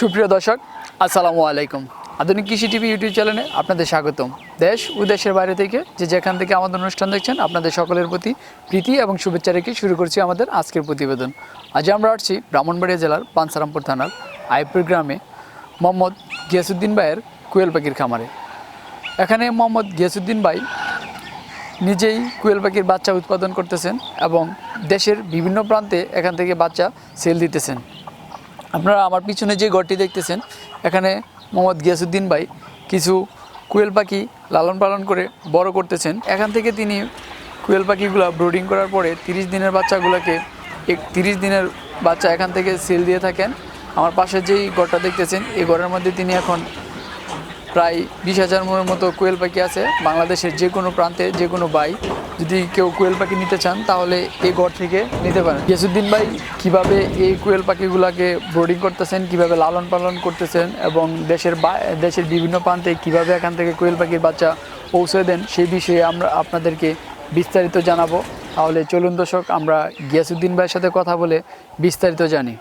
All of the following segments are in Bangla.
সুপ্রিয় দর্শক, আসসালামু আলাইকুম। আধুনিক কৃষি টিভি ইউটিউব চ্যানেলে আপনাদের স্বাগতম। দেশ ও দেশের বাইরে থেকে যে যেখান থেকে আমাদের অনুষ্ঠান দেখছেন, আপনাদের সকলের প্রতি প্রীতি এবং শুভেচ্ছা রেখে শুরু করছি আমাদের আজকের প্রতিবেদন। আজ আমরা আসছি ব্রাহ্মণবাড়িয়া জেলার পানসারামপুর থানার আইপুর গ্রামে মোহাম্মদ গিয়াসুদ্দিন ভাইয়ের কুয়েল পাখির খামারে। এখানে মোহাম্মদ গিয়াসুদ্দিন ভাই নিজেই কুয়েল পাখির বাচ্চা উৎপাদন করতেছেন এবং দেশের বিভিন্ন প্রান্তে এখান থেকে বাচ্চা সেল দিতেছেন। আপনারা আমার পিছনে যে ঘরটি দেখতেছেন, এখানে মোহাম্মদ গিয়াসুদ্দিন ভাই কিছু কুয়েল পাখি লালন পালন করে বড় করতেছেন। এখান থেকে তিনি কুয়েল পাখিগুলো ব্রোডিং করার পরে তিরিশ দিনের বাচ্চাগুলোকে এক তিরিশ দিনের বাচ্চা এখান থেকে সেল দিয়ে থাকেন। আমার পাশে যেই ঘরটা দেখতেছেন এই ঘরের মধ্যে তিনি এখন প্রায় বিশ হাজার মনের মতো কোয়েল পাখি আছে বাংলাদেশের যে কোনো প্রান্তে, যে কোনো বাই। যদি কেউ কোয়েল পাখি নিতে চান, তাহলে এই ঘর থেকে নিতে পারেন। ইয়াসুদ্দিন ভাই, কীভাবে এই কোয়েল পাখিগুলোকে ব্রোডিং করতেছেন, কীভাবে লালন পালন করতেছেন এবং দেশের দেশের বিভিন্ন প্রান্তে কীভাবে এখান থেকে কোয়েল পাখির বাচ্চা পৌঁছে দেন সেই বিষয়ে আমরা আপনাদেরকে বিস্তারিত জানাব। তাহলে চলুন দর্শক, আমরা গিয়াসুদ্দিন ভাইয়ের সাথে কথা বলে বিস্তারিত জানি।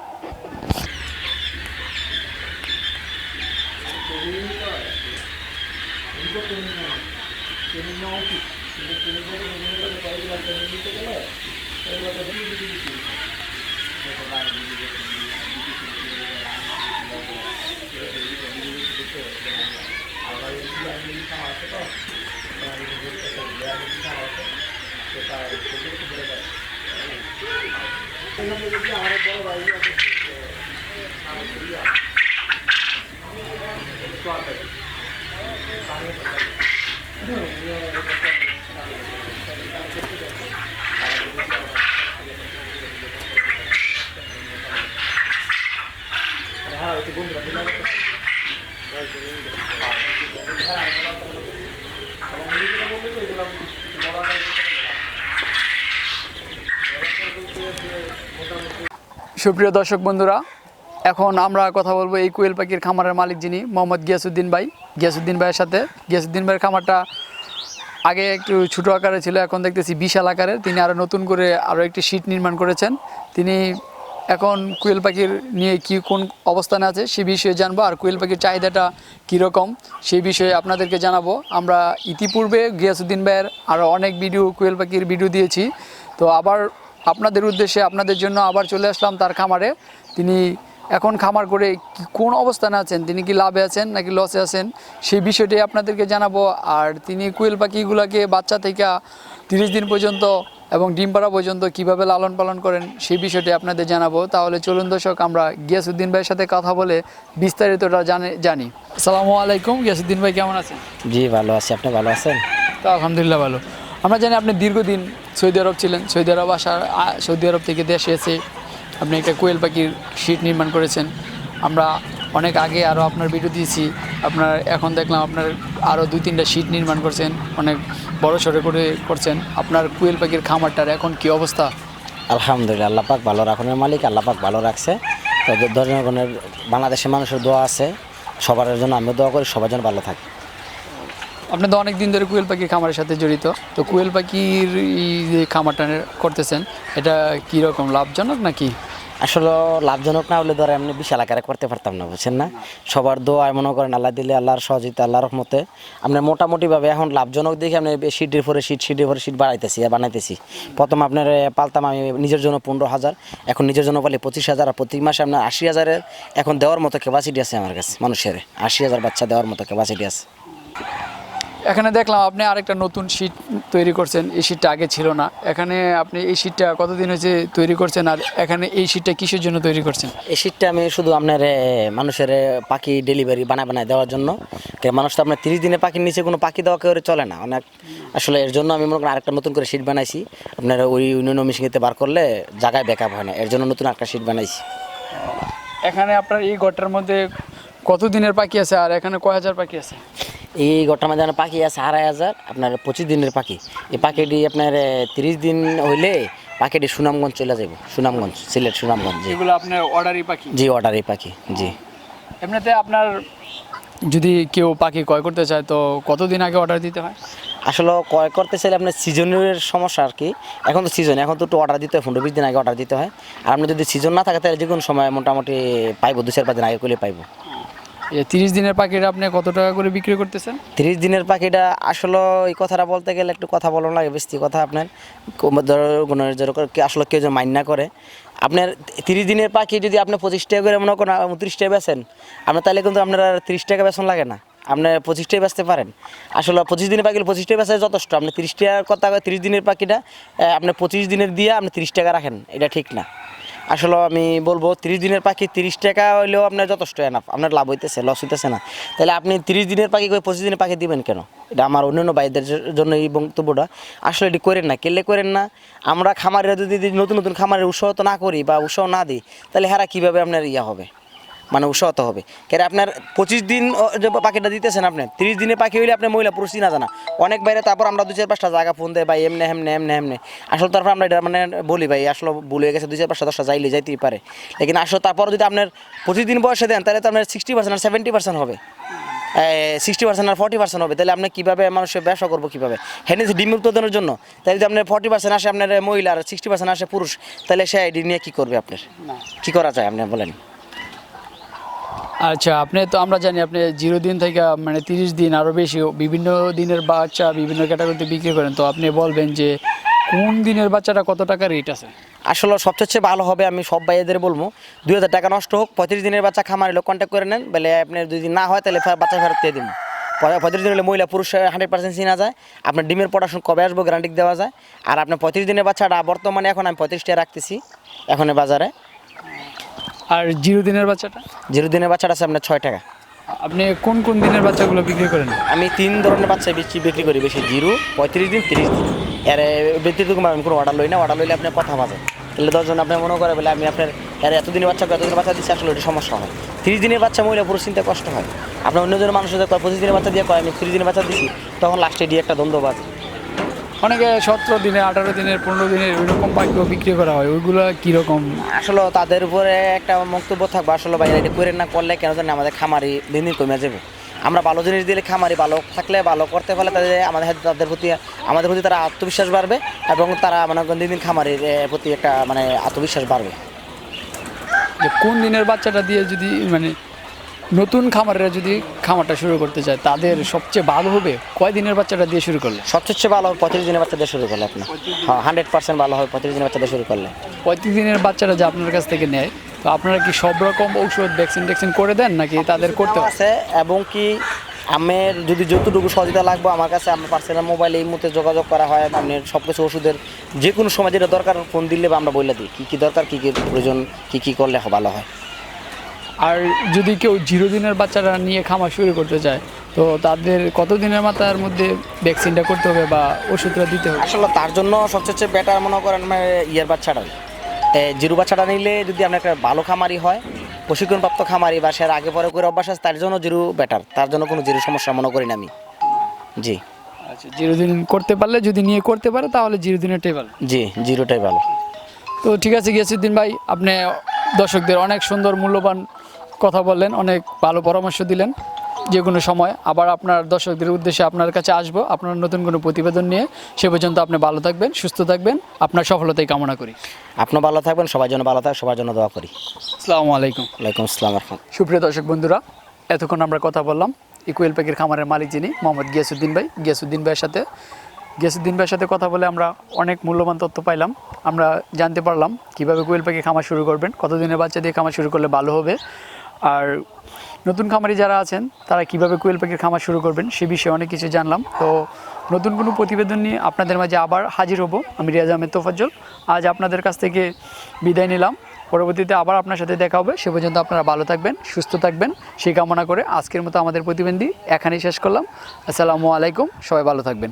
নেওয়া উচিত কিন্তু তুমি যদি নিজের কয়েকবার নিতে গেলে এগুলো তো বিজি বিজি আমার বড় ভাই আছে সুপ্রিয় দর্শক বন্ধুরা এখন আমরা কথা বলব এই কোয়েল পাখির খামারের মালিক যিনি, মোহাম্মদ গিয়াসুদ্দিন ভাই। গিয়াসুদ্দিন ভাইয়ের সাথে। গিয়াসুদ্দিন ভাইয়ের খামারটা আগে একটু ছোটো আকারে ছিল, এখন দেখতেছি বিশাল আকারের তিনি আরও নতুন করে আরও একটি শীট নির্মাণ করেছেন। তিনি এখন কোয়েল পাখির নিয়ে কি, কোন অবস্থানে আছে সে বিষয়ে জানব, আর কোয়েল পাখির চাহিদাটা কীরকম সেই বিষয়ে আপনাদেরকে জানাব। আমরা ইতিপূর্বে গিয়াসুদ্দিন ভাইয়ের আরও অনেক ভিডিও, কোয়েল পাখির ভিডিও দিয়েছি। তো আবার আপনাদের উদ্দেশ্যে, আপনাদের জন্য আবার চলে আসলাম তার খামারে। তিনি এখন খামার করে কি কোন অবস্থানে আছেন? তিনি কি লাভে আছেন নাকি লসে আছেন? সেই বিষয়টি আপনাদেরকে জানাব। আর তিনি কুয়েল পাখিগুলোকে বাচ্চা থেকে তিরিশ দিন পর্যন্ত এবং ডিম পাড়া পর্যন্ত কীভাবে লালন পালন করেন সেই বিষয়টি আপনাদের জানাব। তাহলে চলুন দর্শক আমরা গিয়াসুদ্দিন ভাইয়ের সাথে কথা বলে বিস্তারিতটা জানে জানি। আসসালামু আলাইকুম গিয়াসুদ্দিন ভাই কেমন আছেন? জি ভালো আছি। আপনি ভালো আছেন? তো আলহামদুলিল্লাহ ভালো। আমরা জানি আপনি দীর্ঘদিন সৌদি আরব ছিলেন। সৌদি আরব আসার সৌদি আরব থেকে দেশে এসে আপনি একটা কোয়েল পাখির শীট নির্মাণ করেছেন। আমরা অনেক আগে আরও আপনার ভিডিও দিয়েছি। আপনার এখন দেখলাম আপনার আরও দুই তিনটা শীট নির্মাণ করছেন অনেক বড় সড়ো করে করছেন। আপনার কোয়েল পাখির খামারটার এখন কি অবস্থা? আলহামদুলিল্লাহ আল্লাহ পাক ভালো রাখনের মালিক আল্লাহ পাক ভালো রাখছে। তো জনগণের বাংলাদেশের মানুষের দোয়া আছে। সবার জন্য আমি দোয়া করি সবার জন্য ভালো থাকে। আপনি তো অনেক দিন ধরে কোয়েল পাখির খামারের সাথে জড়িত। তো কোয়েল পাখির এই যে খামারটা করতেছেন এটা কীরকম লাভজনক নাকি? আসলে লাভজনক না হলে ধরে এমনি বিশাল আকারে করতে পারতাম না, বুঝছেন না? সবার দোয়া মনে করেন, আল্লাহ দিলে আল্লাহর সহযোগিতা, আল্লাহর রহমতে। আমরা মোটামুটিভাবে এখন লাভজনক দেখে আপনি সিটের পরে সিট, সিটের পরে সিট বাড়াইতেছি বানাইতেছি। প্রথম আপনার পালতাম আমি নিজের জন্য পনেরো হাজার, এখন নিজের জন্য পালি পঁচিশ হাজার, আর প্রতি মাসে আপনার আশি হাজারের এখন দেওয়ার মতো ক্যাপাসিটি আছে আমার কাছে, মানুষের। আশি হাজার বাচ্চা দেওয়ার মতো ক্যাপাসিটি আছে। এখানে দেখলাম আপনি আরেকটা নতুন শীট তৈরি করছেন। এই শীটটা আগে ছিল না। এখানে আপনি এই শীটটা কতদিন হয়েছে তৈরি করছেন আর এখানে এই শীটটা কিসের জন্য তৈরি করছেন? এই শীটটা আমি শুধু আপনার মানুষের পাখি ডেলিভারি বানায় বানায় দেওয়ার জন্য। মানুষ তো আপনার তিরিশ দিনে পাখির নিচে কোনো পাখি দেওয়া করে চলে না। অনেক আসলে এর জন্য আমি মনে করি আরেকটা নতুন করে শীট বানাইছি। আপনার ওই ইউনিয়ন মেশিনেতে বার করলে জায়গায় ব্যাকআপ হয় না। এর জন্য নতুন একটা শীট বানাইছি। এখানে আপনার এই ঘরটার মধ্যে কত দিনের পাখি আছে আর এখানে কয় হাজার পাখি আছে? এই গোটা মাঝে পাখি আছে আড়াই হাজার আপনার পঁচিশ দিনের পাখি। এই পাখিটি আপনার তিরিশ দিন হইলে পাখিটি সুনামগঞ্জ চলে যাব সুনামগঞ্জ সিলেট সুনামগঞ্জ জি। এগুলো আপনার অর্ডারই পাখি? জি অর্ডার পাখি জি। এমনিতে আপনার যদি কেউ পাখি ক্রয় করতে চায় তো কতদিন আগে অর্ডার দিতে হয়? আসলে ক্রয় করতে চাইলে আপনার সিজনের সমস্যা আর কি। এখন তো সিজন এখন তো একটু অর্ডার দিতে হয় পনেরো বিশ দিন আগে অর্ডার দিতে হয়। আর আপনি যদি সিজন না থাকে তাহলে যে কোনো সময় মোটামুটি পাইবো দু চার পাঁচ দিন আগে করলে পাইবো। তিরিশ দিনের পাখিটা আপনি কত টাকা করে বিক্রি করতেছেন? তিরিশ দিনের পাখিটা আসলে এই কথাটা বলতে গেলে একটু কথা বলানো লাগে, বেশি কথা আপনার। ধরো আসলে কেউ যদি মাইন না করে। আপনার তিরিশ দিনের পাখি যদি আপনি পঁচিশ টাকা করে মনে করেন উনত্রিশ টাকা বেছেন আপনার তাহলে কিন্তু আপনার আর তিরিশ টাকা বেতন লাগে না। আপনি পঁচিশ টাকা বেচতে পারেন। আসলে পঁচিশ দিনের পাখি পঁচিশ টাকা বেচা যথেষ্ট। আপনি তিরিশ টাকার কথা তিরিশ দিনের পাখিটা আপনি পঁচিশ দিনের দিয়ে আপনি তিরিশ টাকা রাখেন, এটা ঠিক না। আসলে আমি বলব তিরিশ দিনের পাখি তিরিশ টাকা হইলেও আপনার যথেষ্ট এনাফ আপনার লাভ হইতেছে লস হইতেছে না। তাহলে আপনি তিরিশ দিনের পাখি করে পঁচিশ দিনের পাখি দিবেন কেন? এটা আমার অন্যান্য বাইদের জন্য এই বক্তব্যটা। আসলে এটি করেন না, কেলে করেন না? আমরা খামারে যদি নতুন নতুন খামারের উৎসাহ তো না করি বা উৎসাহ না দিই, তাহলে হ্যাঁ কীভাবে আপনার ইয়া হবে? মানে উৎসাহত হবে। কেন আপনার পঁচিশ দিন যে পাখিটা দিতেছেন আপনি তিরিশ দিনে পাখি হইলে আপনি মহিলা পুরুষ চিনা জানা। অনেক বাইরে তারপর আমরা দু চার পাঁচটা জায়গা ফোন দেয় ভাই এমনি হেমনে এমনি হেমনে। আসলে তারপর আমরা এটা মানে বলি ভাই আসলে ভুল হয়ে গেছে দুই চার পাঁচটা দশটা যাইলে যাইতেই পারে। লেকিন আসলে তারপর যদি আপনার পঁচিশ দিন বয়সে দেন তাহলে তো আপনার সিক্সটি পার্সেন্ট আর সেভেন্টি পার্সেন্ট হবে। সিক্সটি পার্সেন্ট আর ফর্টি পার্সেন্ট হবে। তাহলে আপনি কীভাবে মানুষের ব্যবসা করব কীভাবে? হ্যাঁ ডিম উৎপাদনের জন্য তাহলে যদি আপনার ফর্টি পার্সেন্ট আসে আপনার মহিলা আর সিক্সটি পার্সেন্ট আসে পুরুষ তাহলে সে আইডি নিয়ে কী করবে আপনার? কী করা যায় আপনি বলেন? আচ্ছা আপনি তো আমরা জানি আপনি জিরো দিন থেকে মানে তিরিশ দিন আরও বেশি বিভিন্ন দিনের বাচ্চা বিভিন্ন ক্যাটাগরিতে বিক্রি করেন। তো আপনি বলবেন যে কোন দিনের বাচ্চাটা কত টাকা রেট আছে? আসলে সবচেয়ে ভালো হবে, আমি সব ভাইয়েদের বলব, দুই হাজার টাকা নষ্ট হোক, পঁয়ত্রিশ দিনের বাচ্চা খামার হলে কন্ট্যাক্ট করে নেন, বলে আপনার দিন না হয় তাহলে বাচ্চা ফেরত দিয়ে দিন পঁয়ত্রিশ দিন হলে মহিলা পুরুষ হান্ড্রেড পার্সেন্ট চিনা যায়, আপনার ডিমের প্রোডাকশন কবে আসব গ্যারান্টি দেওয়া যায়, আর আপনার পঁয়ত্রিশ দিনের বাচ্চাটা বর্তমানে এখন আমি পঁয়ত্রিশ টাকা রাখতেছি, এখন বাজারে। আর জিরো দিনের বাচ্চাটা? জিরো দিনের বাচ্চাটা আছে আপনার ছয় টাকা। আপনি কোন কোন দিনের বাচ্চাগুলো বিক্রি করেন? আমি তিন ধরনের বাচ্চা বেশি বিক্রি করি বেশি জিরো পঁয়ত্রিশ দিন তিরিশ দিন। এর ব্যক্তিগত আমি কোনো অর্ডার লই না অর্ডার লইলে আপনি কথা বাজে। তাহলে দশজন আপনি মনে করে বলে আমি আপনার এর এতদিনের বাচ্চা এতদিনের বাচ্চা দিচ্ছি আসলে ওটা সমস্যা হয়। তিরিশ দিনের বাচ্চা মহিলা পুরো চিন্তা কষ্ট হয়। আপনার অন্যজন মানুষের কয় পঁচিশ দিনের বাচ্চা দিয়ে কয় আমি তিরিশ দিনের বাচ্চা দিচ্ছি তখন লাস্টে দিয়ে একটা দ্বন্দ্ব বাজে। অনেকে সতেরো দিনে আঠারো দিনের পনেরো দিনের ওইরকম পাখিও বিক্রি করা হয় ওইগুলো কীরকম? আসলে তাদের উপরে একটা মন্তব্য থাকবে আসলে বাইরে এটা করে না করলে কেন জানি আমাদের খামারি দিন দিন কমে যাবে। আমরা ভালো জিনিস দিলে খামারি ভালো থাকলে ভালো করতে পারলে তাদের আমাদের তাদের প্রতি আমাদের প্রতি তারা আত্মবিশ্বাস বাড়বে এবং তারা মানে দিন দিন খামারির প্রতি একটা মানে আত্মবিশ্বাস বাড়বে। যে কোন দিনের বাচ্চাটা দিয়ে যদি মানে নতুন খামারেরা যদি খামারটা শুরু করতে চায় তাদের সবচেয়ে ভালো হবে কয় দিনের বাচ্চাটা দিয়ে শুরু করলে? সবচেয়ে ভালো হবে পঁয়ত্রিশ দিনের বাচ্চা দিয়ে শুরু করলে আপনার। হ্যাঁ হান্ড্রেড পার্সেন্ট ভালো হবে পঁয়ত্রিশ দিনের বাচ্চা দিয়ে শুরু করলে। পঁয়ত্রিশ দিনের বাচ্চারা যে আপনার কাছ থেকে নেয় তো আপনারা কি সব রকম ঔষধ ভ্যাকসিন ট্যাকসিন করে দেন নাকি তাদের করতে আছে এবং কি আমের যদি যতটুকু সহযোগিতা লাগবে আমার কাছে আমার পার্সোনাল মোবাইল এই মুহূর্তে যোগাযোগ করা হয় আপনি সব কিছু ওষুধের যে কোনো সময় যেটা দরকার ফোন দিলে বা আমরা বলে দিই কী কী দরকার কী কী প্রয়োজন কী কী করলে ভালো হয়। আর যদি কেউ জিরো দিনের বাচ্চারা নিয়ে খামার শুরু করতে চায় তো তাদের কত দিনের মাথার মধ্যে ভ্যাকসিনটা করতে হবে বা ওষুধটা দিতে হবে? আসলে তার জন্য সবচেয়ে বেটার মনে করেন ইয়ের বাচ্চাটা জিরু বাচ্চাটা নিলে যদি আপনার একটা ভালো খামারি হয় প্রশিক্ষণপ্রাপ্ত খামারি বা সে আর আগে পরে করে অভ্যাস আছে তার জন্য জিরু বেটার তার জন্য কোনো জিরু সমস্যা মনে করি না আমি। জি। আচ্ছা জিরো দিন করতে পারলে যদি নিয়ে করতে পারে তাহলে জিরো দিনেরটাই ভালো। জি জিরোটাই ভালো। তো ঠিক আছে গিয়াসুদ্দিন ভাই আপনি দর্শকদের অনেক সুন্দর মূল্যবান কথা বললেন অনেক ভালো পরামর্শ দিলেন। যে কোনো সময় আবার আপনার দর্শকদের উদ্দেশ্যে আপনার কাছে আসব আপনার নতুন কোনো প্রতিবেদন নিয়ে। সে পর্যন্ত আপনি ভালো থাকবেন সুস্থ থাকবেন। আপনার সফলতাই কামনা করি। আপনিও ভালো থাকবেন সবার জন্য ভালো থাক সবার জন্য দোয়া করি। আসসালামু আলাইকুম। ওয়ালাইকুম আসসালাম সুপ্রিয় দর্শক বন্ধুরা এতক্ষণ আমরা কথা বললাম ইকুয়েল পাখির খামারের মালিক যিনি মোহাম্মদ গিয়াসুদ্দিন ভাই। গিয়াসুদ্দিন ভাইয়ের সাথে গিয়াসুদ্দিন ভাইয়ের সাথে কথা বলে আমরা অনেক মূল্যবান তথ্য পাইলাম। আমরা জানতে পারলাম কীভাবে কোয়েল পাখি খামার শুরু করবেন কতদিনের বাচ্চা দিয়ে খামার শুরু করলে ভালো হবে। আর নতুন খামারি যারা আছেন, তারা কীভাবে কোয়েল পাখির খামার শুরু করবেন সে বিষয়ে অনেক কিছু জানলাম। তো নতুন কোনো প্রতিবেদন নিয়ে আপনাদের মাঝে আবার হাজির হব। আমি রিয়াজ আহমেদ তোফাজ্জল। আজ আপনাদের কাছ থেকে বিদায় নিলাম। পরবর্তীতে আবার আপনার সাথে দেখা হবে। সে পর্যন্ত আপনারা ভালো থাকবেন, সুস্থ থাকবেন। সেই কামনা করে আজকের মতো আমাদের প্রতিবন্ধী এখানেই শেষ করলাম। আসসালামু আলাইকুম। সবাই ভালো থাকবেন।